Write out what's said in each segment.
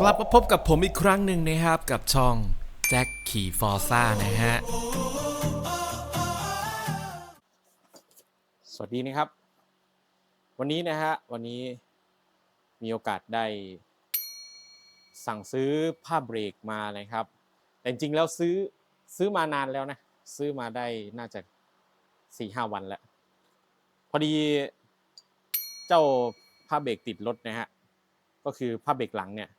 กลับมาพบกับผมอีกครั้งหนึ่งนะครับกับช่องแจ็คขี่ฟอร์ซ่านะฮะ สวัสดีนะครับ วันนี้นะฮะ วันนี้มีโอกาสได้ สั่งซื้อผ้าเบรกมานะครับ แต่จริงๆแล้วซื้อซื้อมานานแล้วนะ ซื้อมาได้น่าจะสี่ห้าวันแล้ว พอดีเจ้าผ้าเบรกติดรถนะฮะ ก็คือผ้าเบรกหลังเนี่ย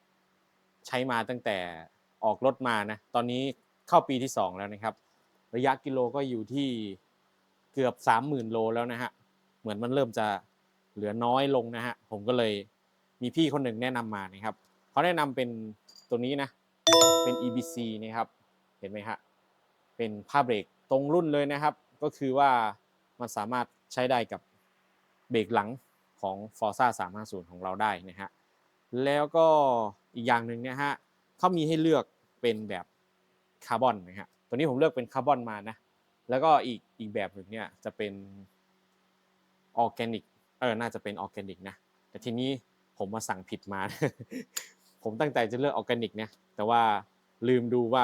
ใช้มาตั้งแต่ออกรถมานะ ตอนนี้เข้าปีที่สองแล้วนะครับ ระยะกิโลก็อยู่ที่เกือบสามหมื่นโลแล้วนะฮะ เหมือนมันเริ่มจะเหลือน้อยลงนะฮะ ผมก็เลยมีพี่คนหนึ่งแนะนำมานะครับ เขาแนะนำเป็นตัวนี้นะ เป็น EBC นะครับ เห็นไหมฮะ เป็นผ้าเบรกตรงรุ่นเลยนะครับ ก็คือว่ามันสามารถใช้ได้กับเบรกหลังของ Forza 350 ของเราได้นะฮะ แล้วก็อีกอย่างหนึ่งเนี่ยฮะเขามีให้เลือกเป็นแบบคาร์บอนนะฮะตัวนี้ผมเลือกเป็นคาร์บอนมานะแล้วก็อีกอีกแบบหนึ่งเนี่ยจะเป็นออร์แกนิกเออน่าจะเป็นออร์แกนิกนะแต่ทีนี้ผมมาสั่งผิดมา ผมตั้งใจจะเลือกออร์แกนิกนะแต่ว่าลืมดูว่า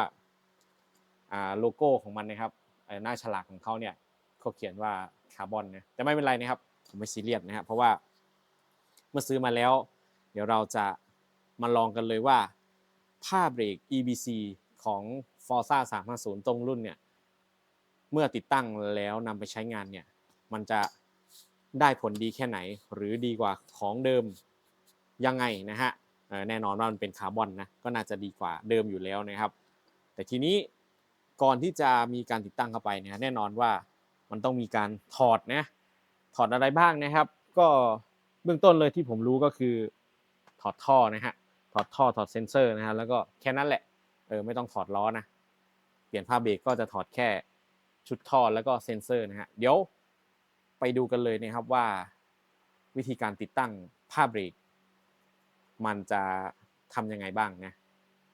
โลโก้ของมันนะครับเอ่อหน้าฉลากของเขาเนี่ยเขาเขียนว่าคาร์บอนนะแต่ไม่เป็นไรนะครับผมไม่ซีเรียสนะครับเพราะว่าเมื่อซื้อมาแล้ว เดี๋ยวเราจะมาลองกันเลยว่าผ้าเบรก EBC ของ Forza 350 ตรงรุ่นเนี่ยเมื่อติดตั้งแล้วนำไปใช้งานเนี่ยมันจะได้ผลดีแค่ไหนหรือดีกว่าของเดิมยังไงนะฮะแน่นอนว่ามันเป็นคาร์บอนนะก็น่าจะดีกว่าเดิมอยู่แล้วนะครับ แต่ทีนี้ก่อนที่จะมีการติดตั้งเข้าไปเนี่ยแน่นอนว่ามันต้องมีการถอดนะถอดอะไรบ้างนะครับ ก็เบื้องต้นเลยที่ผมรู้ก็คือ อดท่อนะฮะถอดท่อถอดเซนเซอร์นะฮะแล้วก็แค่นั้นแหละเออไม่ต้องถอดล้อนะเปลี่ยนผ้าเบรกก็จะถอดแค่ชุดท่อแล้วก็เซนเซอร์นะฮะเดี๋ยวไปดูกันเลยนะครับว่า วิธีการติดตั้งผ้าเบรกมันจะทำยังไงบ้างนะ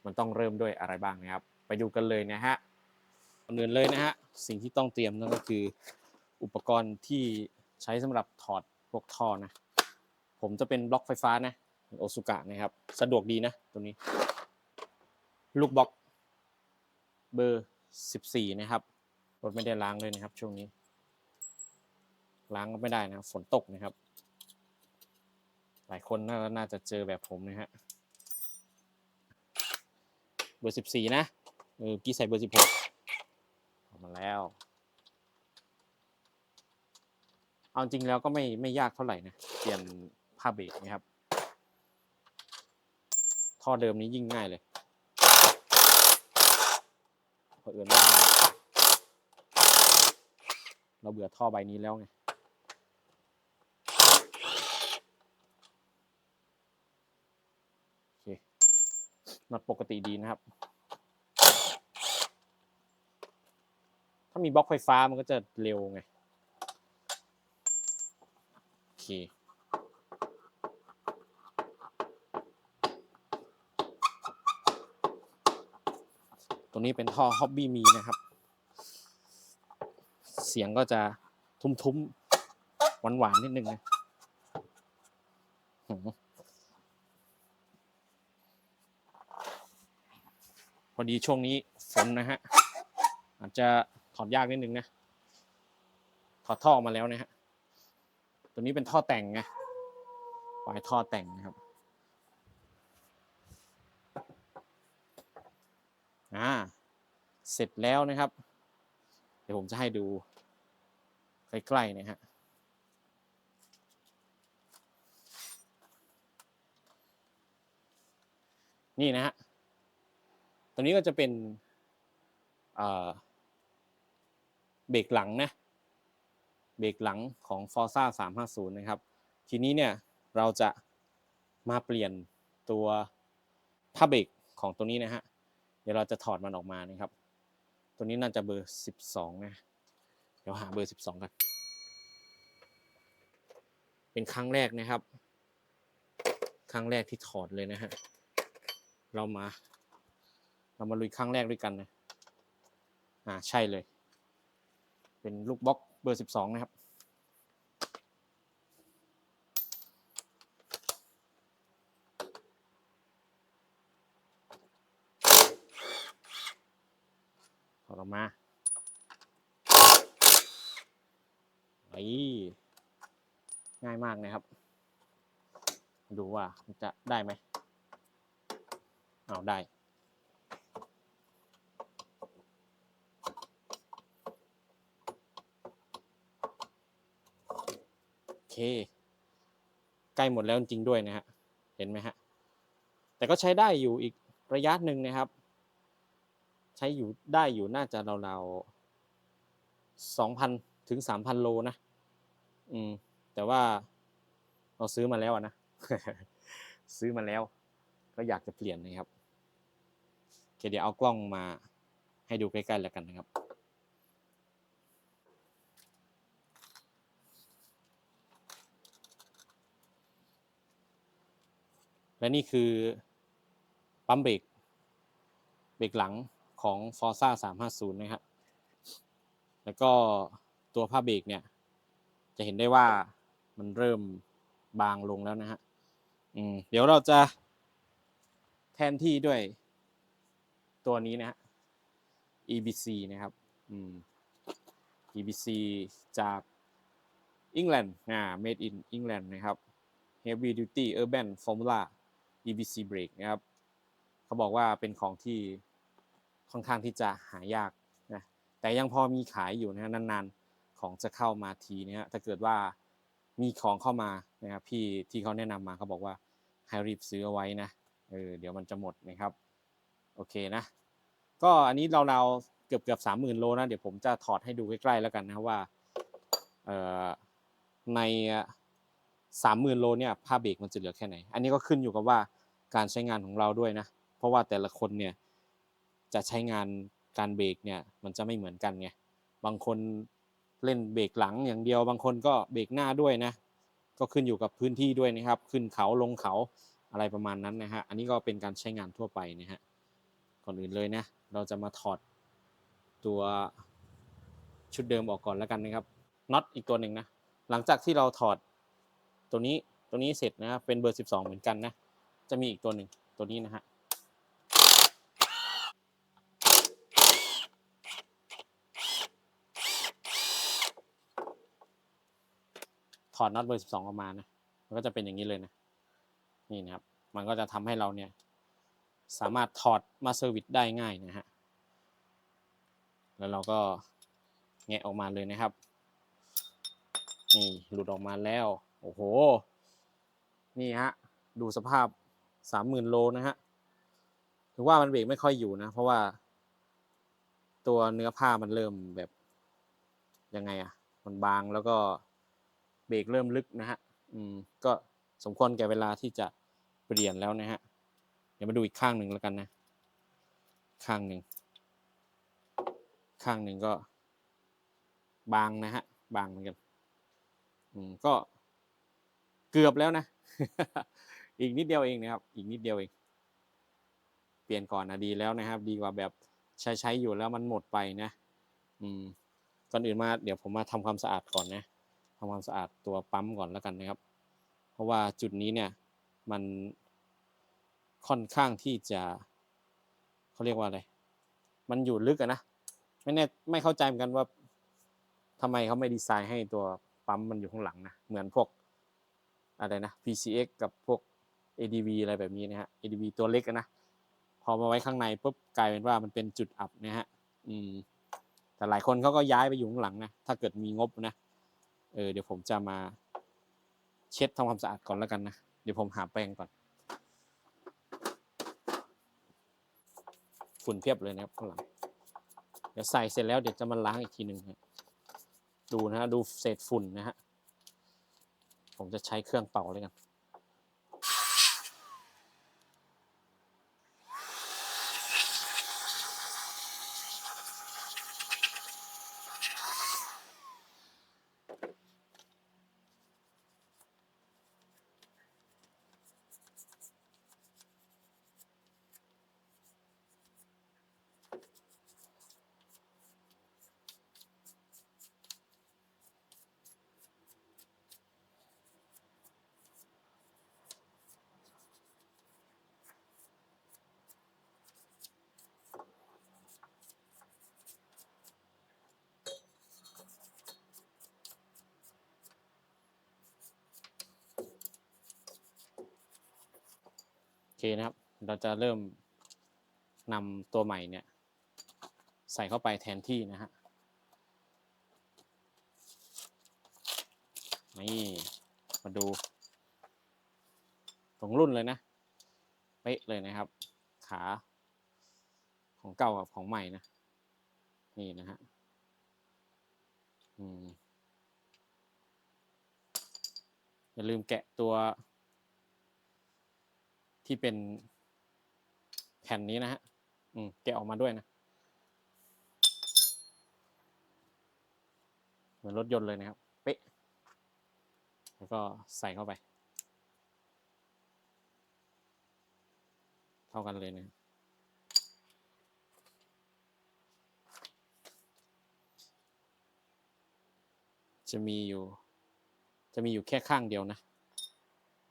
มันต้องเริ่มด้วยอะไรบ้างนะครับ ไปดูกันเลยนะฮะก่อนอื่นเลยนะฮะสิ่งที่ต้องเตรียมนั่นก็คืออุปกรณ์ที่ใช้สำหรับถอดพวกท่อนะผมจะเป็นบล็อกไฟฟ้านะ โอซุกะนะครับ สะดวกดีนะตัวนี้ ลูกบล็อกเบอร์ 14 นะครับรถไม่ได้ล้างเลยนะครับช่วงนี้ ล้างก็ไม่ได้นะฝนตกนะครับ หลายคนน่าน่าจะเจอแบบผมนะฮะเบอร์ 14 นะเออกี้ใส่เบอร์ 16ออกมาแล้ว เอาจริงแล้วก็ไม่ไม่ยากเท่าไหร่นะ เปลี่ยนผ้าเบรกนะครับ ท่อเดิมนี้ยิ่งง่ายเลยเพราะเอิญว่าเราเบื่อท่อใบนี้แล้วไงโอเคน็อตปกติดีนะครับ ถ้ามีบล็อกไฟฟ้ามันก็จะเร็วไงโอเค ตัวนี้เป็นท่อ Hobby มีนะครับ เสียงก็จะทุ้มๆ หวานๆ นิดนึงนะพอดีช่วงนี้ฝนนะฮะ อาจจะถอดยากนิดนึงนะ ถอดท่อออกมาแล้วนะฮะ ตัวนี้เป็นท่อแต่งไงปลายท่อแต่งนะครับ อ่าเสร็จแล้วนะครับ เดี๋ยวผมจะให้ดูใกล้ๆนะฮะนี่นะฮะตัวนี้ก็จะเป็นเบรกหลังนะ เบรกหลังของ Forza 350 นะครับ ทีนี้เนี่ยเราจะมาเปลี่ยนตัวผ้าเบรกของตัวนี้นะฮะ ดี๋ยวเราจะถอดมันออกมานะครับ ตัวนี้น่าจะเบอร์ 12 นะ เดี๋ยวหาเบอร์ 12 กัน เป็นครั้งแรกนะครับ ครั้งแรกที่ถอดเลยนะฮะ เรามา เรามาลุยครั้งแรกด้วยกันนะ อ่า ใช่เลย เป็นลูกบล็อกเบอร์ 12 นะครับ ออกมาไอ้ง่ายมากนะครับ ดูว่าจะได้ไหมเอาได้ โอเค ใกล้หมดแล้วจริงด้วยนะฮะ เห็นไหมฮะ แต่ก็ใช้ได้อยู่อีกระยะหนึ่งนะครับ ช้อยู่ได้อยู่น่าจะราวๆสองพันถึงสามพันโลนะ อืม แต่ว่าเราซื้อมาแล้วนะ ซื้อมาแล้ว ก็อยากจะเปลี่ยนนะครับโอเคเดี๋ยวเอากล้องมาให้ดูใกล้ๆแล้วกันนะครับและนี่คือปั๊มเบรกเบรกหลัง ของ Forza 350 นะครับ แล้วก็ตัวผ้าเบรกเนี่ย จะเห็นได้ว่ามันเริ่มบางลงแล้วนะฮะอืมเดี๋ยวเราจะแทนที่ด้วยตัวนี้นะฮะ EBC นะครับอืม EBC จากอังกฤษอ่า made in England นะครับ Heavy Duty Urban Formula EBC Brake นะครับ เขาบอกว่าเป็นของที่ ค่อนข้างที่จะหายากนะแต่ยังพอมีขายอยู่นะนานๆของจะเข้ามาทีเนะฮะถ้าเกิดว่ามีของเข้ามานะครับพี่ที่เขาแนะนำมาเขาบอกว่าให้รีบซื้อเอาไว้นะเออเดี๋ยวมันจะหมดนะครับโอเคนะก็อันนี้เราเราๆเกือบเกือบสามหมื่นโลนะเดี๋ยวผมจะถอดให้ดูใกล้ๆแล้วกันนะว่าเออในสามหมื่นโลเนี่ยผ้าเบรกมันจะเหลือแค่ไหน อันนี้ก็ขึ้นอยู่กับว่าการใช้งานของเราด้วยนะ เพราะว่าแต่ละคนเนี่ย จะใช้งานการเบรกเนี่ยมันจะไม่เหมือนกันไงบางคนเล่นเบรกหลังอย่างเดียว บางคนก็เบรกหน้าด้วยนะ ก็ขึ้นอยู่กับพื้นที่ด้วยนะครับ ขึ้นเขาลงเขาอะไรประมาณนั้นนะฮะอันนี้ก็เป็นการใช้งานทั่วไปนะฮะก่อนอื่นเลยนะ เราจะมาถอดตัวชุดเดิมออกก่อนแล้วกันนะครับน็อตอีกตัวหนึ่งนะหลังจากที่เราถอดตัวนี้ตัวนี้เสร็จนะครับเป็นเบอร์ 12 เหมือนกันนะจะมีอีกตัวหนึ่งตัวนี้นะฮะ ถ อดน็อตเบอร์12องออกมานะมันก็จะเป็นอย่างนี้เลยนะนี่นะครับ มันก็จะทำให้เราเนี่ยสามารถถอดมาเซอร์วิสได้ง่ายนะฮะแล้วเราก็แงะออกมาเลยนะครับ นี่หลุดออกมาแล้ว โอ้โห นี่ฮะ ดูสภาพสามหมื่นโลนะฮะ ถือว่ามันเบรกไม่ค่อยอยู่นะ เพราะว่า ตัวเนื้อผ้ามันเริ่มแบบ ยังไงอะมันบางแล้วก็ เบรกเริ่มลึกนะฮะอืมก็สมควรแก่เวลาที่จะเปลี่ยนแล้วนะฮะเดี๋ยวมาดูอีกข้างหนึ่งแล้วกันนะ ข้างหนึ่งข้างหนึ่งก็ บางนะฮะบางเหมือนกันอืมก็เกือบแล้วนะ อีกนิดเดียวเองนะครับ อีกนิดเดียวเอง เปลี่ยนก่อนนะดีแล้วนะครับ ดีกว่าแบบใช้ใช้อยู่แล้วมันหมดไปนะ อืมก่อนอื่นมาเดี๋ยวผมมาทำความสะอาดก่อนนะ ทำความสะอาดตัวปั๊มก่อนแล้วกันนะครับ เพราะว่าจุดนี้เนี่ยมันค่อนข้างที่จะเขาเรียกว่าอะไร มันอยู่ลึกอะนะ ไม่แน่ไม่เข้าใจเหมือนกันว่าทำไมเขาไม่ดีไซน์ให้ตัวปั๊มมันอยู่ข้างหลังนะ เหมือนพวกอะไรนะ PCX กับพวก ADV อะไรแบบนี้นะฮะ ADV ตัวเล็กนะ พอมาไว้ข้างในปุ๊บกลายเป็นว่ามันเป็นจุดอับนะฮะ อืม แต่หลายคนเขาก็ย้ายไปอยู่ข้างหลังนะ ถ้าเกิดมีงบนะ เออเดี๋ยวผมจะมาเช็ดทำความสะอาดก่อนแล้วกันนะ เดี๋ยวผมหาแปรงก่อน ฝุ่นเพียบเลยนะครับข้างหลัง เดี๋ยวใส่เสร็จแล้วเดี๋ยวจะมาล้างอีกทีหนึ่งนะดูนะฮะดูเศษฝุ่นนะฮะ ผมจะใช้เครื่องเป่าเลยกัน เคนะครับ เราจะเริ่มนำตัวใหม่เนี่ย ใส่เข้าไปแทนที่นะฮะนี่มาดู ตรงรุ่นเลยนะเป๊ะเลยนะครับ ขาของเก่ากับของใหม่นะ นี่นะฮะอืมอย่าลืมแกะตัว ที่เป็นแผ่นนี้นะฮะอืมแกะออกมาด้วยนะ เหมือนรถยนต์เลยนะครับ เป๊ะ แล้วก็ใส่เข้าไป เท่ากันเลยนะจะมีอยู่ จะมีอยู่แค่ข้างเดียวนะ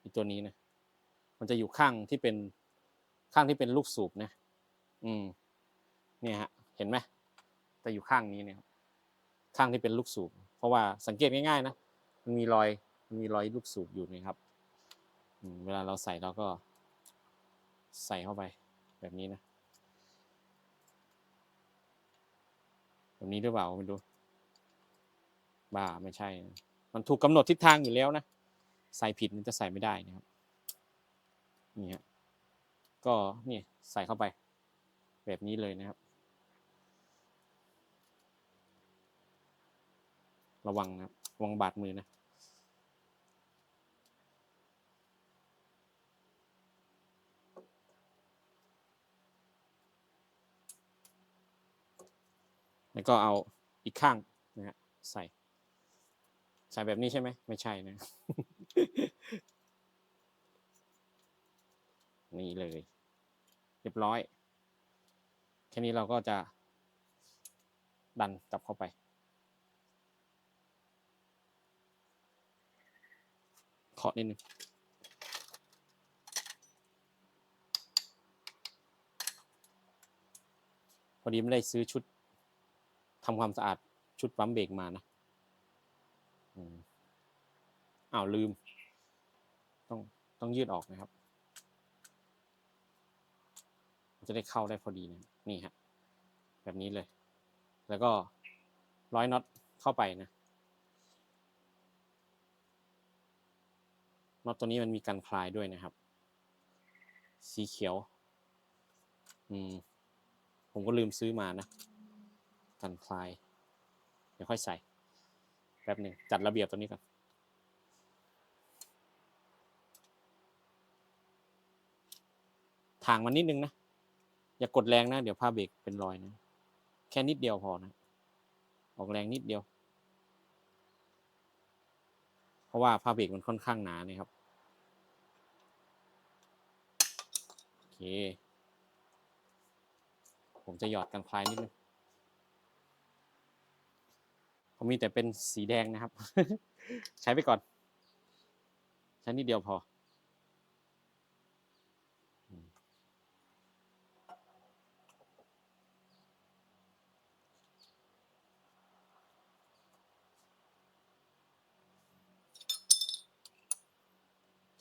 อีตัวนี้นะ มันจะอยู่ข้างที่เป็นข้างที่เป็นลูกสูบนะ อืม เนี่ยฮะ เห็นไหมจะอยู่ข้างนี้เนี่ย ข้างที่เป็นลูกสูบ เพราะว่าสังเกตง่ายๆนะ มันมีรอย มันมีรอยลูกสูบอยู่นะครับอืเวลาเราใส่เราก็ใส่เข้าไปแบบนี้นะ แบบนี้หรือเปล่าไม่รู้ บ้าไม่ใช่นะมันถูกกำหนดทิศทางอยู่แล้วนะ ใส่ผิดมันจะใส่ไม่ได้นะครับ นี่ฮะก็นี่ใส่เข้าไป แบบนี้เลยนะครับ ระวังนะระวังบาดมือนะแล้วก็เอาอีกข้างนะฮะใส่ ใส่แบบนี้ใช่ไหมไม่ใช่นะ นี่เลย เรียบร้อย แค่นี้เราก็จะดันกลับเข้าไป เคาะนิดนึงพอดีไม่ได้ซื้อชุดทำความสะอาดชุดปั๊มเบรกมานะอ้าวลืม ต้องต้องยืดออกนะครับ มัน จะได้เข้าได้พอดีนะนี่ฮะแบบนี้เลย แล้วก็ร้อยน็อตเข้าไปนะน็อตตัวนี้มันมีกันคลายด้วยนะครับ สีเขียว อืม ผมก็ลืมซื้อมานะกันคลาย เดี๋ยวค่อยใส่แป๊บหนึ่งจัดระเบียบตัวนี้ก่อนทางมันนิดนึงนะ อย่ากดแรงนะ เดี๋ยวผ้าเบรกเป็นรอยนะ แค่นิดเดียวพอนะ ออกแรงนิดเดียว เพราะว่าผ้าเบรกมันค่อนข้างหนานี่ครับ โอเค ผมจะหยอดกันคลายนิดนึงผมมีแต่เป็นสีแดงนะครับ ใช้ไปก่อน ใช้นิดเดียวพอ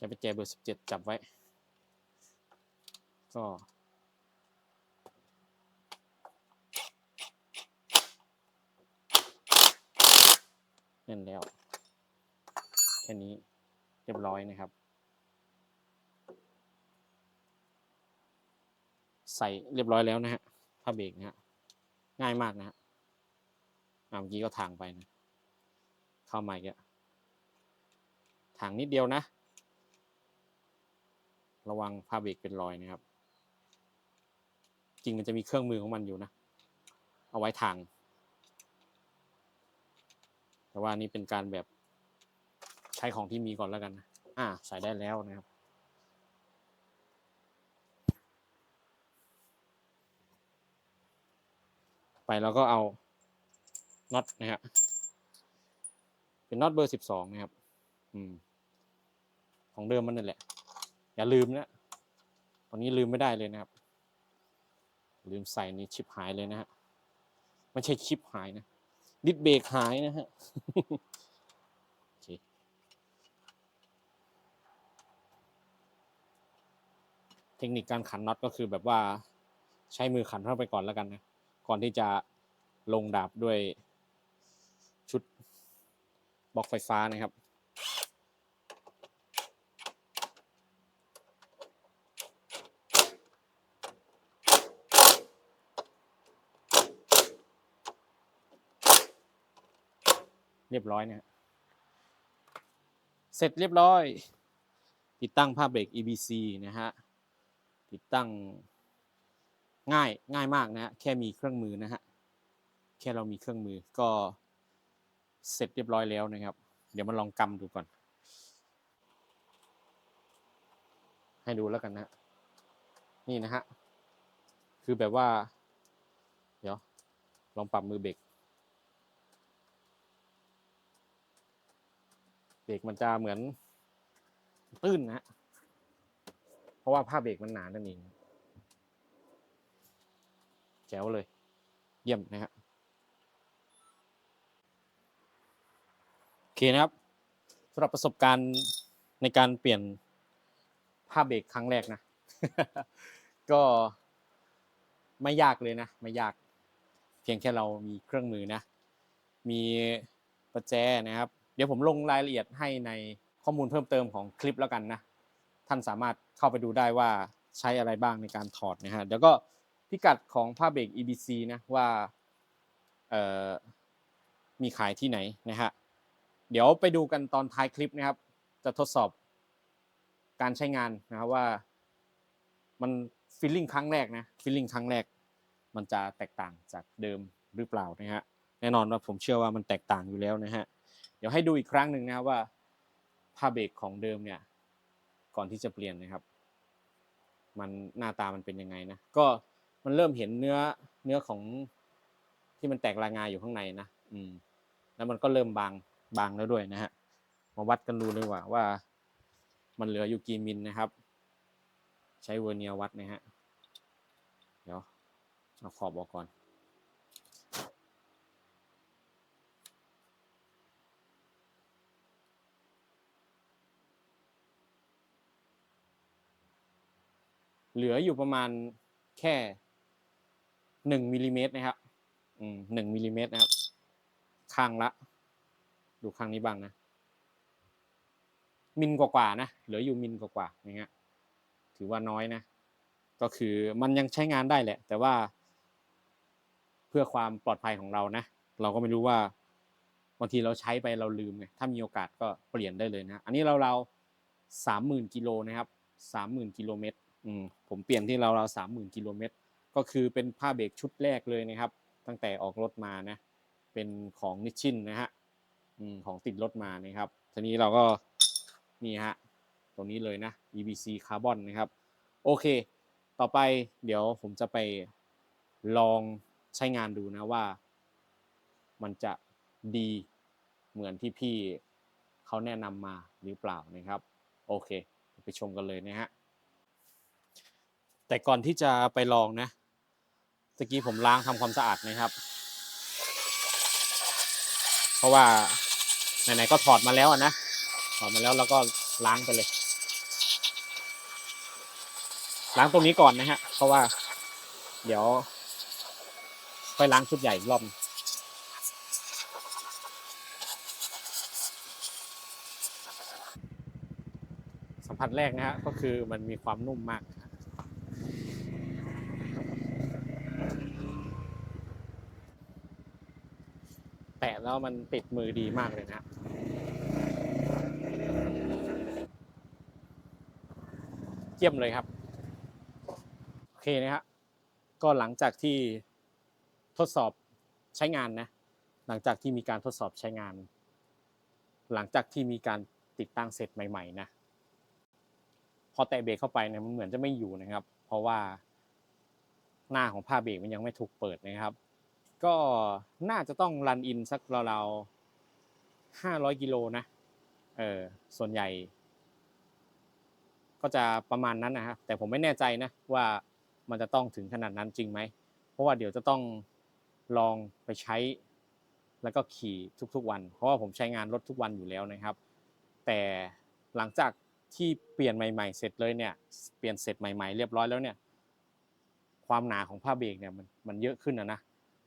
ไปแจเบอร์สิบเจ็ดจับไว้ ก็เล่นแล้วแค่นี้เรียบร้อยนะครับ ใส่เรียบร้อยแล้วนะฮะผ้าเบรกนะฮะง่ายมากนะฮะเมื่อกี้ก็ทางไปนะ เข้ามาอีกแล้วทางนิดเดียวนะ ระวังผ้าเบรกเป็นรอยนะครับ จริงมันจะมีเครื่องมือของมันอยู่นะ เอาไว้ทาง แต่ว่านี่เป็นการแบบใช้ของที่มีก่อนแล้วกันนะอ่าใส่ได้แล้วนะครับไปเราก็เอาน็อตนะฮะเป็นน็อตเบอร์สิบสองนะครับ อืม ของเดิมมันนั่นแหละ อย่าลืมนะตอนนี้ลืมไม่ได้เลยนะครับ ลืมใส่นี่ชิปหายเลยนะฮะไม่ใช่ชิปหายนะดิสเบรกหายนะฮะเทคนิคการขันน็อตก็คือแบบว่าใช้มือขันเข้าไปก่อนแล้วกันนะก่อนที่จะลงดาบด้วยชุดบล็อกไฟฟ้านะครับ เรียบร้อยเนี่ยเสร็จเรียบร้อย ติดตั้งผ้าเบรก EBC นะฮะติดตั้งง่ายง่ายมากนะฮะแค่มีเครื่องมือนะฮะแค่เรามีเครื่องมือก็เสร็จเรียบร้อยแล้วนะครับ เดี๋ยวมาลองกำดูก่อน ให้ดูแล้วกันนะ นี่นะฮะ คือแบบว่า เดี๋ยว ลองปรับมือเบรก เบรกมันจะเหมือนตื้นนะฮะเพราะว่าผ้าเบรกมันหนานั่นเองแจ๋วเลย เยี่ยมนะฮะโอเคนะครับสำหรับประสบการณ์ในการเปลี่ยนผ้าเบรกครั้งแรกนะ ก็ไม่ยากเลยนะ ไม่ยาก เพียงแค่เรามีเครื่องมือนะ มีประแจนะครับ ดี๋ยวผมลงรายละเอียดให้ในข้อมูลเพิ่มเติมของคลิปแล้วกันนะท่านสามารถเข้าไปดูได้ว่าใช้อะไรบ้างในการถอดนะฮะเดี๋ยวก็พิกัดของผ้าเบรก EBC นะว่ามีขายที่ไหนนะฮะเดี๋ยวไปดูกันตอนท้ายคลิปนะครับ จะทดสอบการใช้งานนะครับว่ามันฟีลลิ่งครั้งแรกนะฟีลลิ่งครั้งแรก มันจะแตกต่างจากเดิมหรือเปล่านะฮะแน่นอนว่าผมเชื่อว่ามันแตกต่างอยู่แล้วนะฮะ เดี๋ยวให้ดูอีกครั้งหนึ่งนะครับว่าผ้าเบรกของเดิมเนี่ย ก่อนที่จะเปลี่ยนนะครับ มันหน้าตามันเป็นยังไงนะ ก็มันเริ่มเห็นเนื้อเนื้อของที่มันแตกรายงานอยู่ข้างในนะ อืม แล้วมันก็เริ่มบางบางแล้วด้วยนะฮะ มาวัดกันดูเลยว่าว่า มันเหลืออยู่กี่มิลนะครับ ใช้เวอร์เนียวัดนะฮะ เดี๋ยวเอาขอบออกก่อน เหลืออยู่ประมาณแค่หนึ่งมิลลิเมตรนะครับ อืมหนึ่งมิลลิเมตรนะครับ ข้างละ ดูข้างนี้บ้างนะ มิลกว่าๆนะ เหลืออยู่มิลกว่าๆอย่างเงี้ย ถือว่าน้อยนะ ก็คือมันยังใช้งานได้แหละ แต่ว่า เพื่อความปลอดภัยของเรานะ เราก็ไม่รู้ว่าบางทีเราใช้ไปเราลืมไง ถ้ามีโอกาสก็เปลี่ยนได้เลยนะ อันนี้เราเราสามหมื่นกิโลนะครับสามหมื่นกิโลเมตร อืมผมเปลี่ยนที่เราเราสามหมื่นกิโลเมตรก็คือเป็นผ้าเบรกชุดแรกเลยนะครับ ตั้งแต่ออกรถมานะ เป็นของนิชชินนะฮะอืมของติดรถมานะครับ ทีนี้เราก็นี่ฮะตรงนี้เลยนะ EBC คาร์บอนนะครับ โอเค ต่อไปเดี๋ยวผมจะไปลองใช้งานดูนะว่า มันจะดีเหมือนที่พี่เขาแนะนำมาหรือเปล่านะครับ โอเค ไปชมกันเลยนะฮะ แต่ก่อนที่จะไปลองนะตะกี้ผมล้างทำความสะอาดนะครับ เพราะว่าไหนๆก็ถอดมาแล้วนะถอดมาแล้วแล้วก็ล้างไปเลย ล้างตรงนี้ก่อนนะฮะ เพราะว่า เดี๋ยวค่อยล้างชุดใหญ่อีกรอบสัมผัสแรกนะฮะก็คือมันมีความนุ่มมาก แล้วมันติดมือดีมากเลยนะฮะเยี่ยมเลยครับ โอเคนะฮะก็หลังจากที่ทดสอบใช้งานนะ หลังจากที่มีการทดสอบใช้งาน หลังจากที่มีการติดตั้งเสร็จใหม่ ๆ นะ พอแตะเบรกเข้าไปเนี่ยมันเหมือนจะไม่อยู่นะครับ เพราะว่าหน้าของผ้าเบรกมันยังไม่ถูกเปิดนะครับ ก็น่าจะต้องรันอินสักราวๆห้าร้อยกิโลนะ เออ ส่วนใหญ่ ก็จะประมาณนั้นนะฮะแต่ผมไม่แน่ใจนะว่ามันจะต้องถึงขนาดนั้นจริงไหม เพราะว่าเดี๋ยวจะต้องลองไปใช้ แล้วก็ขี่ทุกๆวัน เพราะว่าผมใช้งานรถทุกวันอยู่แล้วนะครับ แต่หลังจากที่เปลี่ยนใหม่ ๆ เสร็จเลยเนี่ย เปลี่ยนเสร็จใหม่ ๆ เรียบร้อยแล้วเนี่ย ความหนาของผ้าเบรกเนี่ยมันมันเยอะขึ้นนะนะ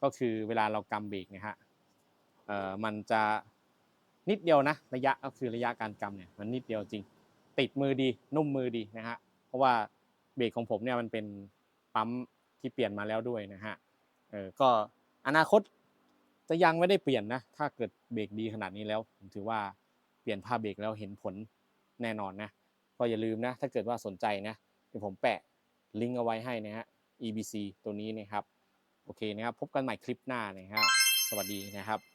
ก็คือเวลาเรากำเบรกนี่ยฮะเอ่อมันจะนิดเดียวนะระยะก็คือระยะการกำเนี่ยมันนิดเดียวจริง ติดมือดีนุ่มมือดีนะฮะเพราะว่าเบรกของผมเนี่ยมันเป็นปั๊มที่เปลี่ยนมาแล้วด้วยนะฮะเออก็อนาคตจะยังไม่ได้เปลี่ยนนะถ้าเกิดเบรกดีขนาดนี้แล้วผมถือว่าเปลี่ยนผ้าเบรกแล้วเห็นผลแน่นอนนะก็อย่าลืมนะถ้าเกิดว่าสนใจนะเดี๋ยวผมแปะลิงก์เอาไว้ให้นะฮะ EBC ตัวนี้นะครับ โอเคนะครับ พบกันใหม่คลิปหน้านะครับ สวัสดีนะครับ